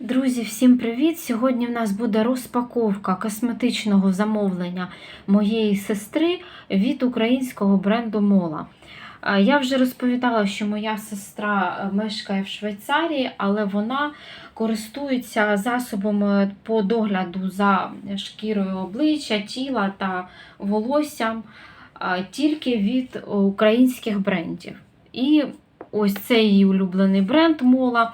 Друзі, всім привіт! Сьогодні в нас буде розпаковка косметичного замовлення моєї сестри від українського бренду Мола. Е, Я вже розповідала, що моя сестра е, мешкає в Швейцарії, але вона користується засобами по догляду за шкірою обличчя, тіла та волоссям е, тільки від українських брендів. І ось цей її улюблений бренд Мола.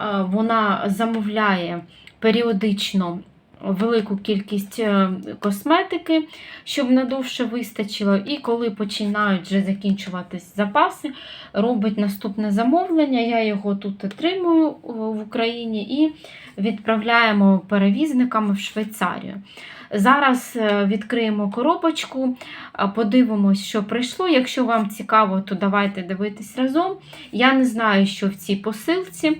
Е, вона замовляє періодично велику кількість е, косметики, щоб надовше вистачило. І коли починають вже закінчуватись запаси, робить наступне замовлення. Я його тут отримую е, в Україні і відправляємо перевізниками в Швейцарію. Зараз відкриємо коробочку, подивимось, що прийшло. Якщо вам цікаво, то давайте дивитись разом. Я не знаю, що в цій посилці.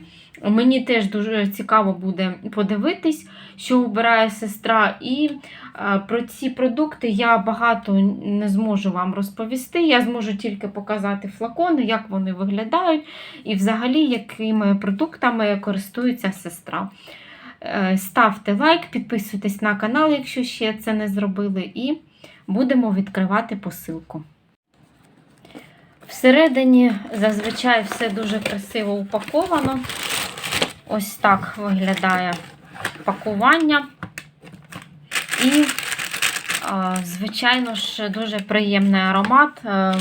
Мені теж дуже цікаво буде подивитись, що обирає сестра. І е, про ці продукти я багато не зможу вам розповісти. Я зможу тільки показати флакони, як вони виглядають, і взагалі, якими продуктами користується сестра. Е, Ставте лайк, підписуйтесь на канал, якщо ще це не зробили, і будемо відкривати посилку. Всередині зазвичай все дуже красиво упаковано. Ось так виглядає пакування. І, звичайно ж, дуже приємний аромат е,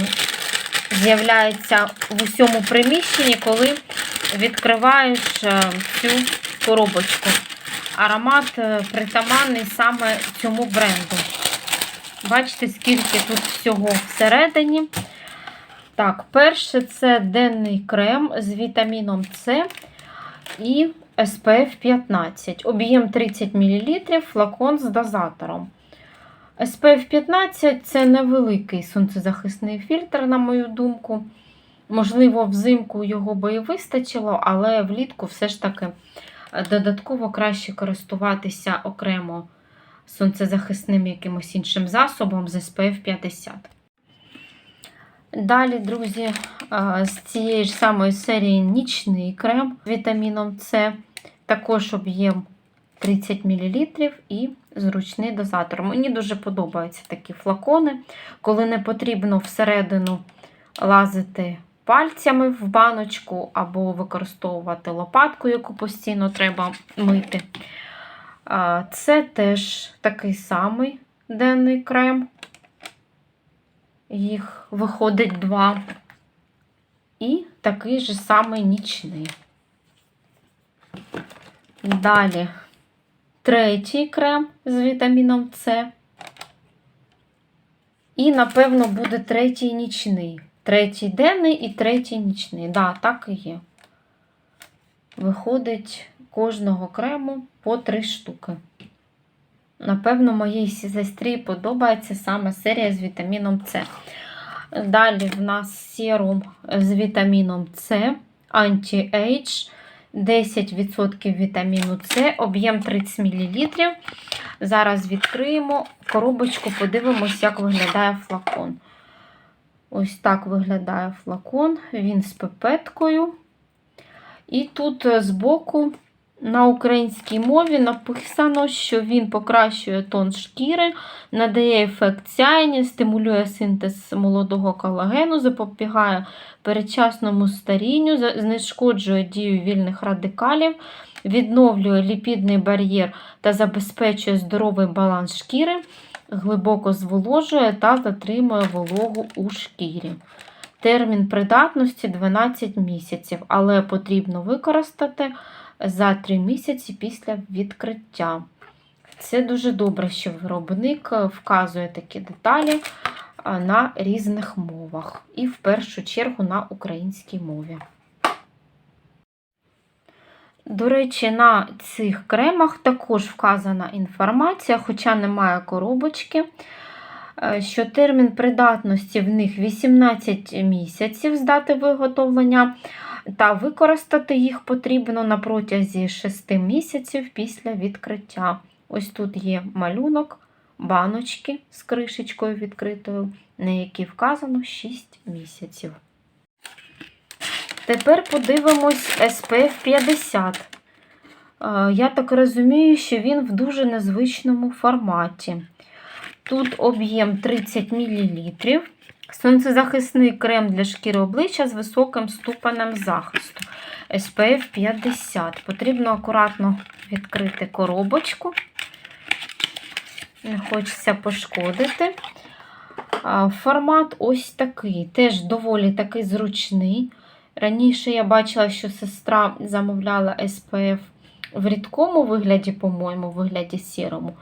з'являється в усьому приміщенні, коли відкриваєш е, цю коробочку. Аромат е, притаманний саме цьому бренду. Бачите, скільки тут всього всередині. Так, перше це денний крем з вітаміном С і SPF 15. Об'єм 30 мл, флакон з дозатором. SPF 15 це невеликий сонцезахисний фільтр, на мою думку. Можливо, взимку його би і вистачило, але влітку все ж таки додатково краще користуватися окремо сонцезахисним якимось іншим засобом з SPF 50. Далі, друзі, з цієї ж самої серії нічний крем вітаміном С, також об'єм 30 мл і зручний дозатор. Мені дуже подобаються такі флакони, коли не потрібно всередину лазити пальцями в баночку або використовувати лопатку, яку постійно треба мити. Це теж такий самий денний крем. Їх виходить два. І такий же самий нічний. Далі третій крем з вітаміном С. І, напевно, буде третій нічний. Третій денний і третій нічний. Да, так і є. Виходить кожного крему по три штуки. Напевно, моїй сестрі подобається саме серія з вітаміном С. Далі в нас серум з вітаміном С, Anti-Age, 10% вітаміну С, об'єм 30 мл. Зараз відкриємо коробочку, подивимось, як виглядає флакон. Ось так виглядає флакон, він з пипеткою. І тут збоку на українській мові написано, що він покращує тон шкіри, надає ефект сяєння, стимулює синтез молодого колагену, запобігає передчасному старінню, знешкоджує дію вільних радикалів, відновлює ліпідний бар'єр та забезпечує здоровий баланс шкіри, глибоко зволожує та затримує вологу у шкірі. Термін придатності 12 місяців, але потрібно використати за 3 місяці після відкриття. Це дуже добре, що виробник вказує такі деталі на різних мовах. І в першу чергу на українській мові. До речі, на цих кремах також вказана інформація, хоча немає коробочки, що термін придатності в них 18 місяців з дати виготовлення, та використати їх потрібно на протязі 6 місяців після відкриття. Ось тут є малюнок, баночки з кришечкою відкритою, на якій вказано 6 місяців. Тепер подивимось SPF 50. Е, Я так розумію, що він в дуже незвичному форматі. Тут об'єм 30 мл. Сонцезахисний крем для шкіри обличчя з високим ступенем захисту SPF 50. Потрібно акуратно відкрити коробочку. Не хочеться пошкодити. Формат ось такий, теж доволі такий зручний. Раніше я бачила, що сестра замовляла SPF в рідкому вигляді, по-моєму, вигляді сірому.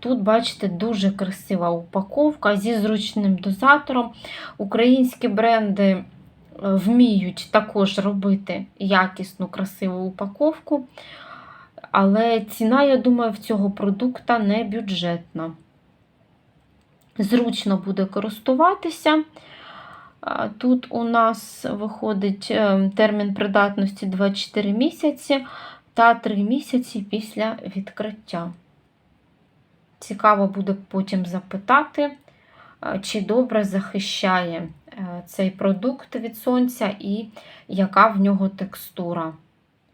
Тут, бачите, дуже красива упаковка зі зручним дозатором. Українські бренди е, вміють також робити якісну, красиву упаковку. Але ціна, я думаю, в цього продукта не бюджетна. Зручно буде користуватися. Тут у нас виходить е, термін придатності 24 місяці та 3 місяці після відкриття. Цікаво буде потім запитати, чи добре захищає е, цей продукт від сонця і яка в нього текстура.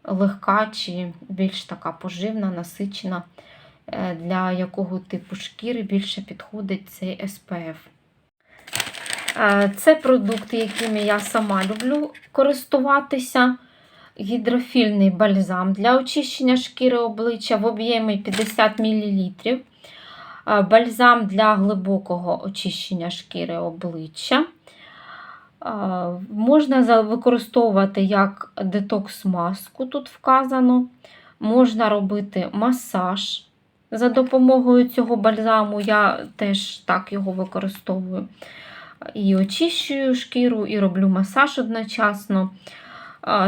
Легка чи більш така поживна, насичена, е, для якого типу шкіри більше підходить цей. Е, Це продукти, якими я сама люблю користуватися. Гідрофільний бальзам для очищення шкіри обличчя в об'ємі 50 мл. Бальзам для глибокого очищення шкіри обличчя. Можна використовувати як детокс-маску, тут вказано. Можна робити масаж за допомогою цього бальзаму. Я теж так його використовую. І очищую шкіру, і роблю масаж одночасно.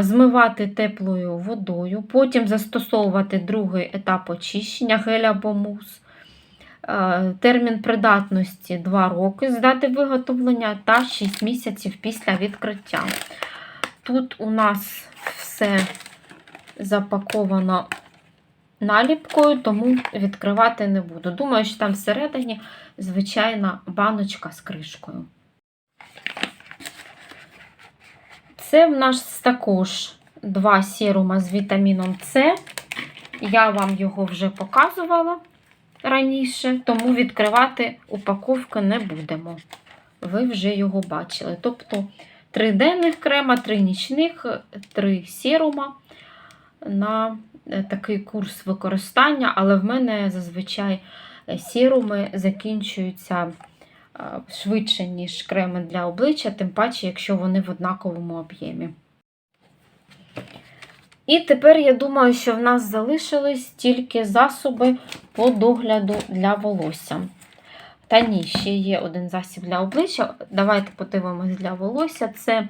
Змивати теплою водою, потім застосовувати другий етап очищення гель або мус. Е, Термін придатності 2 роки з дати виготовлення та 6 місяців після відкриття. Тут у нас все запаковано наліпкою, тому відкривати не буду. Думаю, що там всередині звичайна баночка з кришкою. Це в нас також два серума з вітаміном С. Я вам його вже показувала раніше, тому відкривати упаковки не будемо. Ви вже його бачили. Тобто три денних крема, три нічних, три серума на е, такий курс використання, але в мене зазвичай е, серуми закінчуються е, швидше, ніж креми для обличчя, тим паче, якщо вони в однаковому об'ємі. І тепер я думаю, що в нас залишились тільки засоби по догляду для волосся. Та ні, ще є один засіб для обличчя. Давайте подивимось для волосся. Це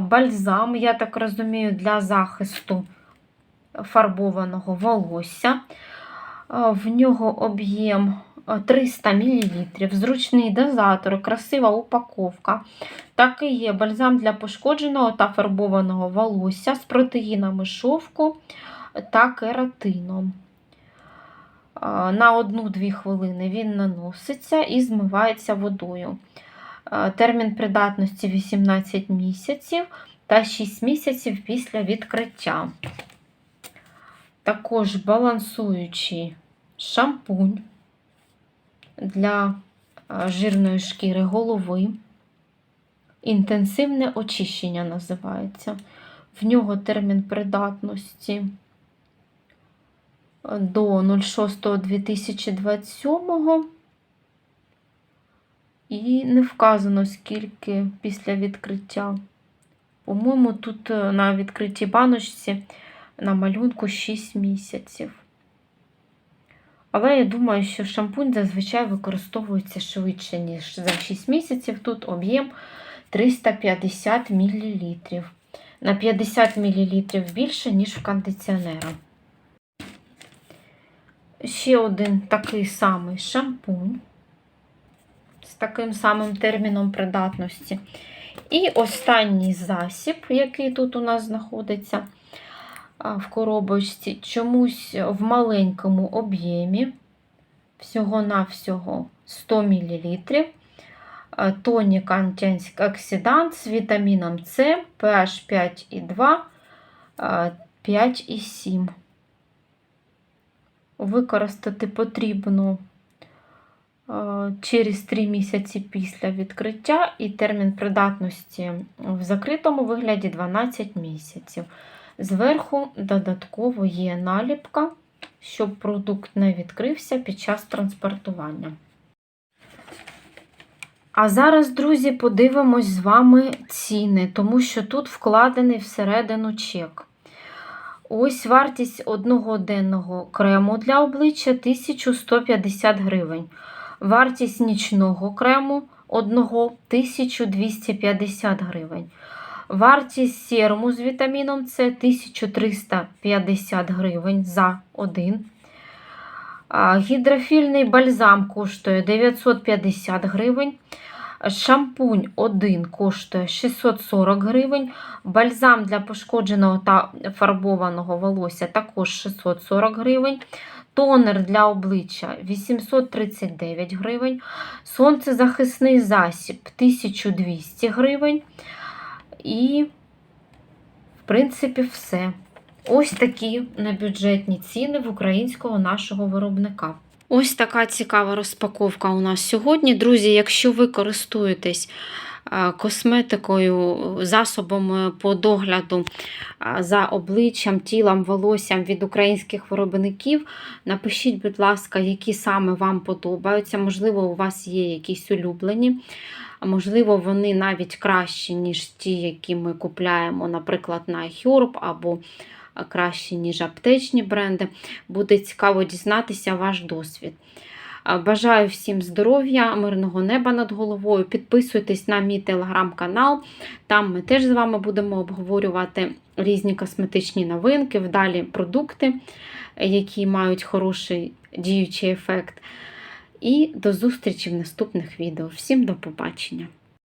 бальзам, я так розумію, для захисту фарбованого волосся. В нього об'єм 300 мл, зручний дозатор, красива упаковка. Так і є бальзам для пошкодженого та фарбованого волосся з протеїнами шовку та кератином. На 1-2 хвилини він наноситься і змивається водою. Термін придатності 18 місяців та 6 місяців після відкриття. Також балансуючий шампунь для жирної шкіри голови. Інтенсивне очищення називається. В нього термін придатності до 06.2027. І не вказано, скільки після відкриття. По-моєму, тут е, на відкритій баночці на малюнку 6 місяців. Але я думаю, що шампунь зазвичай використовується швидше, ніж за 6 місяців. Тут об'єм 350 мл. На 50 мл більше, ніж в кондиціонера. Ще один такий самий шампунь з таким самим терміном придатності. І останній засіб, який тут у нас знаходиться в коробочці, чомусь в маленькому об'ємі, всього-навсього 100 мл. Тонік антиоксидант з вітаміном С, pH 5,2, а, 5,7. використати потрібно через 3 місяці після відкриття і термін придатності в закритому вигляді 12 місяців. Зверху додатково є наліпка, щоб продукт не відкрився під час транспортування. А зараз, друзі, подивимось з вами ціни, тому що тут вкладений всередину чек. Ось вартість одного денного крему для обличчя 1150 гривень. Вартість нічного крему одного 1250 гривень. Вартість серуму з вітаміном С 1350 гривень за один. Гідрофільний бальзам коштує 950 гривень. Шампунь один коштує 640 гривень. Бальзам для пошкодженого та фарбованого волосся також 640 гривень. Тонер для обличчя 839 гривень. Сонцезахисний засіб 1200 гривень. І, в принципі, все. Ось такі небюджетні ціни в українського нашого виробника. Ось така цікава розпаковка у нас сьогодні. Друзі, якщо ви користуєтесь е, косметикою, засобами по догляду е, за обличчям, тілом, волоссям від українських виробників, напишіть, будь ласка, які саме вам подобаються. Можливо, у вас є якісь улюблені. Можливо, вони навіть кращі, ніж ті, які ми купляємо, наприклад, на iHerb або кращі, ніж аптечні бренди. Буде цікаво дізнатися ваш досвід. Бажаю всім здоров'я, мирного неба над головою. Підписуйтесь на мій телеграм-канал. Там ми теж з вами будемо обговорювати різні косметичні новинки, вдалі продукти, які мають хороший діючий ефект. І до зустрічі в наступних відео. Всім до побачення!